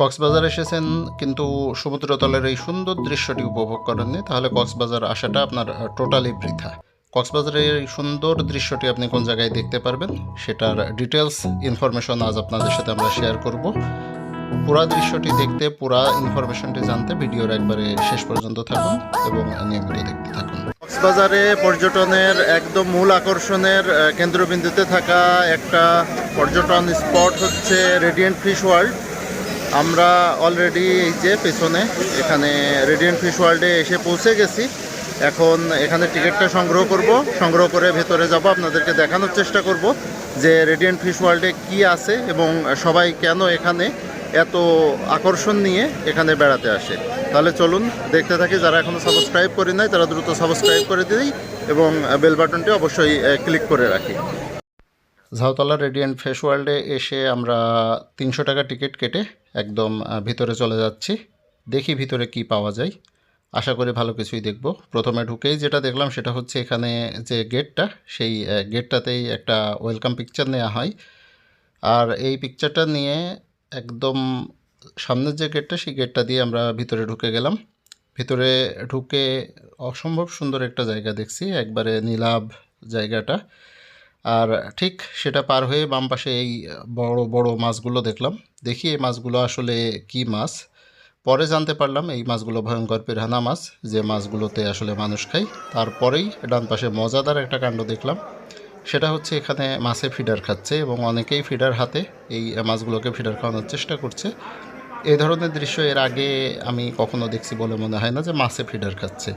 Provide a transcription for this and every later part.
কক্সবাজার এসেছেন, কিন্তু সমুদ্রতলের এই সুন্দর দৃশ্যটি উপভোগ করেননি। তাহলে কক্সবাজার আসাটা আপনার টোটালি বৃথা। কক্সবাজারের এই সুন্দর দৃশ্যটি আপনি কোন জায়গায় দেখতে পারবেন, সেটার ডিটেলস ইনফরমেশন আজ আপনাদের সাথে আমরা শেয়ার করব। পুরা দৃশ্যটি দেখতে, পুরা ইনফরমেশনটি জানতে ভিডিওর একবারে শেষ পর্যন্ত থাকুন এবং নিয়মিত দেখতে থাকুন। কক্সবাজারে পর্যটনের একদম মূল আকর্ষণের কেন্দ্রবিন্দুতে থাকা একটা পর্যটন স্পট হচ্ছে রেডিয়েন্ট ফিশ ওয়ার্ল্ড আমরা অলরেডি এই যে পেছনে এখানে রেডিয়েন্ট ফিশ ওয়ার্ল্ডে এসে পৌঁছে গেছি। এখন এখানে টিকিটটা সংগ্রহ করব। সংগ্রহ করে ভেতরে যাব, আপনাদেরকে দেখানোর চেষ্টা করব যে রেডিয়েন্ট ফিশ ওয়ার্ল্ডে কি আছে এবং সবাই কেন এখানে এত আকর্ষণ নিয়ে এখানে বেড়াতে আসে। তাহলে চলুন দেখতে থাকি, যারা এখনও সাবস্ক্রাইব করি নাই, তারা দ্রুত সাবস্ক্রাইব করে দিই এবং বেল বাটনটি অবশ্যই ক্লিক করে রাখি। ঝাউতলা রেডিয়েন্ট ফেস ওয়ার্ল্ডে এসে আমরা তিনশো টাকা টিকিট কেটে একদম ভিতরে চলে যাচ্ছি। দেখি ভিতরে কি পাওয়া যায়। আশা করি ভালো কিছুই দেখব। প্রথমে ঢুকেই যেটা দেখলাম সেটা হচ্ছে এখানে যে গেটটা, সেই গেটটাতেই একটা ওয়েলকাম পিকচার নেওয়া হয়। আর এই পিকচারটা নিয়ে একদম সামনের যে গেটটা, সেই গেটটা দিয়ে আমরা ভিতরে ঢুকে গেলাম। ভিতরে ঢুকে অসম্ভব সুন্দর একটা জায়গা দেখছি, একবারে নীলাভ জায়গাটা। আর ঠিক সেটা পার হয়ে বাম পাশে এই বড় বড় মাছগুলো দেখলাম। দেখি এই মাছগুলো আসলে কি মাছ? পরে জানতে পারলাম এই মাছগুলো ভয়ঙ্কর পিরানা মাছ, যে মাছগুলোতে আসলে মানুষ খায়। তারপরেই ডান পাশে মজাদার একটা কাণ্ড দেখলাম। সেটা হচ্ছে এখানে মাছে ফিডার খাচ্ছে এবং অনেকেই ফিডার হাতে এই মাছগুলোকে ফিডার খাওয়ানোর চেষ্টা করছে। এই ধরনের দৃশ্য এর আগে আমি কখনো দেখছি বলে মনে হয় না যে মাছে ফিডার খাচ্ছে।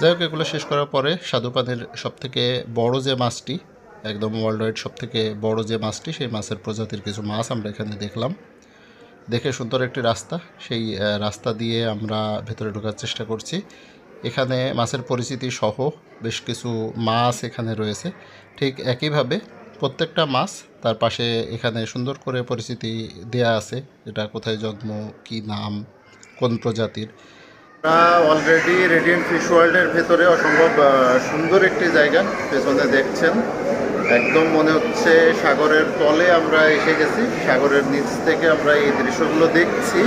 যাই হোক, এগুলো শেষ করার পরে স্বাদুপানির সবথেকে বড় যে মাছটি একদম ওয়ার্ল্ড ওয়াইড সব থেকে বড় যে মাছটি, সেই মাছের প্রজাতির কিছু মাছ আমরা এখানে দেখলাম। দেখে সুন্দর একটি রাস্তা, সেই রাস্তা দিয়ে আমরা ভেতরে ঢোকার চেষ্টা করছি। এখানে মাছের পরিচিতি সহ বেশ কিছু মাছ এখানে রয়েছে। ঠিক একইভাবে প্রত্যেকটা মাছ তার পাশে এখানে সুন্দর করে পরিচিতি দেয়া আছে, এটা কোথায় জন্ম, কি নাম, কোন প্রজাতির। আমরা অলরেডি রেডিয়েন্ট ফিশ ওয়ার্ল্ডের ভেতরে অসম্ভব সুন্দর একটি জায়গা, পেছনে দেখছেন। একদম মনে হচ্ছে সাগরের তলে আমরা এসে গেছি। সাগরের নিচ থেকে আমরা এই দৃশ্যগুলো দেখছি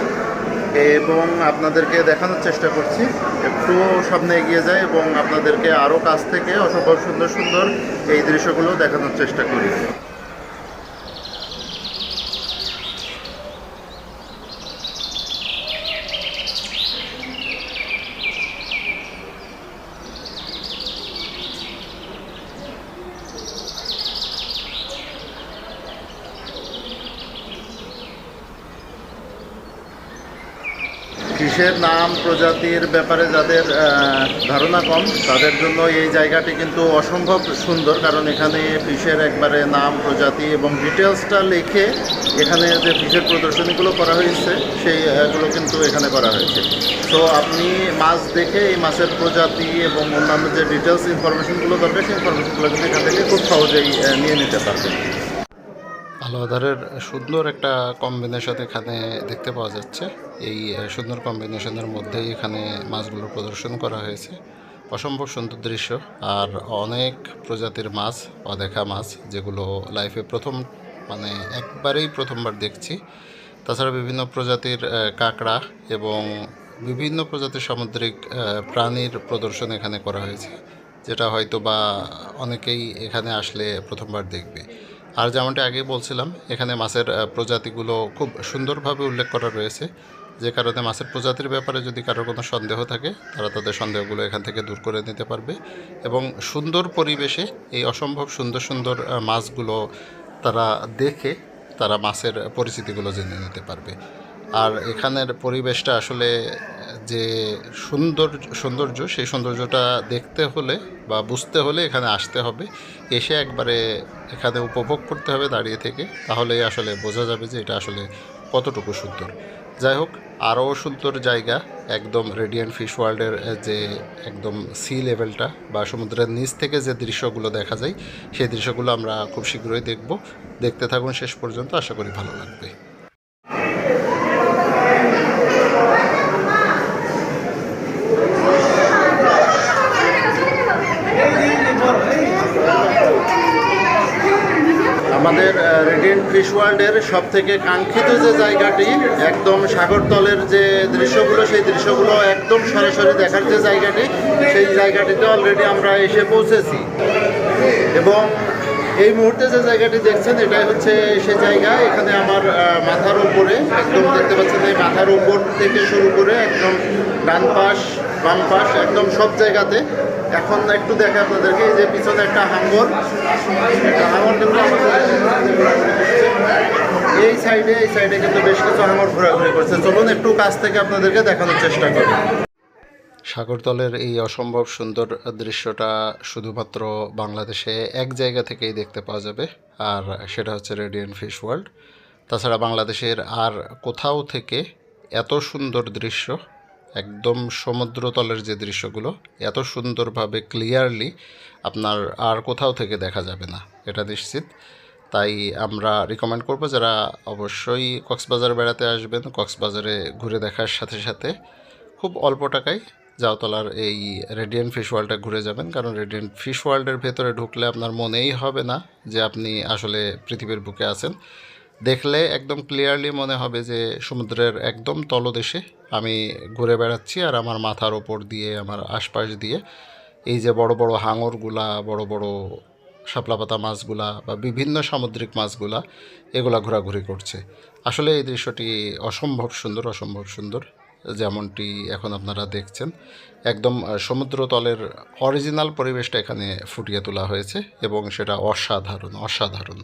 এবং আপনাদেরকে দেখানোর চেষ্টা করছি। একটু সামনে এগিয়ে যায় এবং আপনাদেরকে আরও কাছ থেকে অসম্ভব সুন্দর সুন্দর এই দৃশ্যগুলো দেখানোর চেষ্টা করি। ফিশের নাম, প্রজাতির ব্যাপারে যাদের ধারণা কম, তাদের জন্য এই জায়গাটি কিন্তু অসম্ভব সুন্দর। কারণ এখানে ফিশের একবারে নাম, প্রজাতি এবং ডিটেলসটা লিখে এখানে যে ফিশের প্রদর্শনীগুলো করা হয়েছে সেইগুলো কিন্তু এখানে করা হয়েছে। তো আপনি মাছ দেখে এই মাছের প্রজাতি এবং অন্যান্য যে ডিটেলস ইনফরমেশনগুলো দরকার, সেই ইনফরমেশনগুলো কিন্তু এখান থেকে খুব সহজেই নিয়ে নিতে পারবেন। আলোয়াদারের সুন্দর একটা কম্বিনেশন এখানে দেখতে পাওয়া যাচ্ছে। এই সুন্দর কম্বিনেশনের মধ্যেই এখানে মাছগুলোর প্রদর্শন করা হয়েছে। অসম্ভব সুন্দর দৃশ্য। আর অনেক প্রজাতির মাছ, অদেখা মাছ, যেগুলো লাইফে প্রথম মানে একবারেই প্রথমবার দেখছি। তাছাড়া বিভিন্ন প্রজাতির কাঁকড়া এবং বিভিন্ন প্রজাতির সামুদ্রিক প্রাণীর প্রদর্শন এখানে করা হয়েছে। যেটা হয়তো বা অনেকেই এখানে আসলে প্রথমবার দেখবে। আর যেমনটি আগে বলছিলাম, এখানে মাছের প্রজাতিগুলো খুব সুন্দরভাবে উল্লেখ করা রয়েছে। যে কারণে মাছের প্রজাতির ব্যাপারে যদি কারোর কোনো সন্দেহ থাকে, তারা তাদের সন্দেহগুলো এখান থেকে দূর করে নিতে পারবে এবং সুন্দর পরিবেশে এই অসম্ভব সুন্দর সুন্দর মাছগুলো তারা দেখে তারা মাছের পরিচিতিগুলো জেনে নিতে পারবে। আর এখানের পরিবেশটা আসলে যে সুন্দর, সৌন্দর্য, সেই সৌন্দর্যটা দেখতে হলে বা বুঝতে হলে এখানে আসতে হবে। এসে একবারে এখানে উপভোগ করতে হবে দাঁড়িয়ে থেকে, তাহলেই আসলে বোঝা যাবে যে এটা আসলে কতটুকু সুন্দর। যাই হোক, আরও সুন্দর জায়গা, একদম রেডিয়েন্ট ফিশ ওয়ার্ল্ডের যে একদম সি লেভেলটা বা সমুদ্রের নিচ থেকে যে দৃশ্যগুলো দেখা যায়, সেই দৃশ্যগুলো আমরা খুব শীঘ্রই দেখব। দেখতে থাকুন শেষ পর্যন্ত, আশা করি ভালো লাগবে আমাদের রেডিয়েন্ট ফিশ ওয়ার্ল্ডের সব থেকে কাঙ্ক্ষিত যে জায়গাটি, একদম সাগরতলের যে দৃশ্যগুলো, সেই দৃশ্যগুলো একদম সরাসরি দেখার যে জায়গাটি, সেই জায়গাটিতে অলরেডি আমরা এসে পৌঁছেছি। এবং এই মুহূর্তে যে জায়গাটি দেখছেন, এটাই হচ্ছে সে জায়গা। এখানে আমার মাথার উপরে, একদম দেখতে পাচ্ছেন এই মাথার উপর থেকে শুরু করে একদম ডান পাশ, বাম পাশ, একদম সব জায়গাতে এখন একটু দেখে আপনাদেরকে, এই যে পিছনে একটা হাঙ্গর। হাঙ্গর কিন্তু এই সাইডে এই সাইডে কিন্তু বেশ কিছু হাঙ্গর ঘোরাঘুরি করছে। চলুন একটু কাছ থেকে আপনাদেরকে দেখানোর চেষ্টা করি। সাগরতলের এই অসম্ভব সুন্দর দৃশ্যটা শুধুমাত্র বাংলাদেশে এক জায়গা থেকেই দেখতে পাওয়া যাবে, আর সেটা হচ্ছে রেডিয়ান ফিশ ওয়ার্ল্ড। তাছাড়া বাংলাদেশের আর কোথাও থেকে এত সুন্দর দৃশ্য একদম সমুদ্রতলের যে দৃশ্যগুলো, এত সুন্দরভাবে ক্লিয়ারলি আপনার আর কোথাও থেকে দেখা যাবে না, এটা নিশ্চিত। তাই আমরা রিকমেন্ড করব যারা অবশ্যই কক্সবাজার বেড়াতে আসবেন, কক্সবাজারে ঘুরে দেখার সাথে সাথে খুব অল্প টাকায় জাওতলার এই রেডিয়েন্ট ফিশ ওয়ার্ল্ডটা ঘুরে যাবেন। কারণ রেডিয়েন্ট ফিশ ওয়ার্ল্ডের ভেতরে ঢুকলে আপনার মনেই হবে না যে আপনি আসলে পৃথিবীর বুকে আছেন। দেখলে একদম ক্লিয়ারলি মনে হবে যে সমুদ্রের একদম তলদেশে আমি ঘুরে বেড়াচ্ছি আর আমার মাথার ওপর দিয়ে, আমার আশপাশ দিয়ে এই যে বড় বড় হাঙরগুলা, বড় বড় শাপলা পাতা মাছগুলা বা বিভিন্ন সামুদ্রিক মাছগুলা, এগুলা ঘোরাঘুরি করছে। আসলে এই দৃশ্যটি অসম্ভব সুন্দর অসম্ভব সুন্দর, যেমনটি এখন আপনারা দেখছেন। একদম সমুদ্রতলের অরিজিনাল পরিবেশটা এখানে ফুটিয়ে তোলা হয়েছে এবং সেটা অসাধারণ অসাধারণ।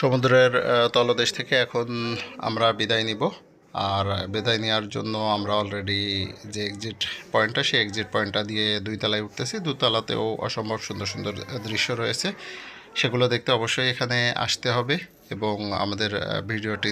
সমুদ্রের তলদেশ থেকে এখন আমরা বিদায় নিব। আর বিদায় নেওয়ার জন্য আমরা অলরেডি যে এক্সিট পয়েন্টটা সেই এক্সিট পয়েন্টটা দিয়ে দুই তলায় উঠতেছি। দুতলাতেও অসম্ভব সুন্দর সুন্দর দৃশ্য রয়েছে। সেগুলো দেখতে অবশ্যই এখানে আসতে হবে এবং আমাদের ভিডিওটি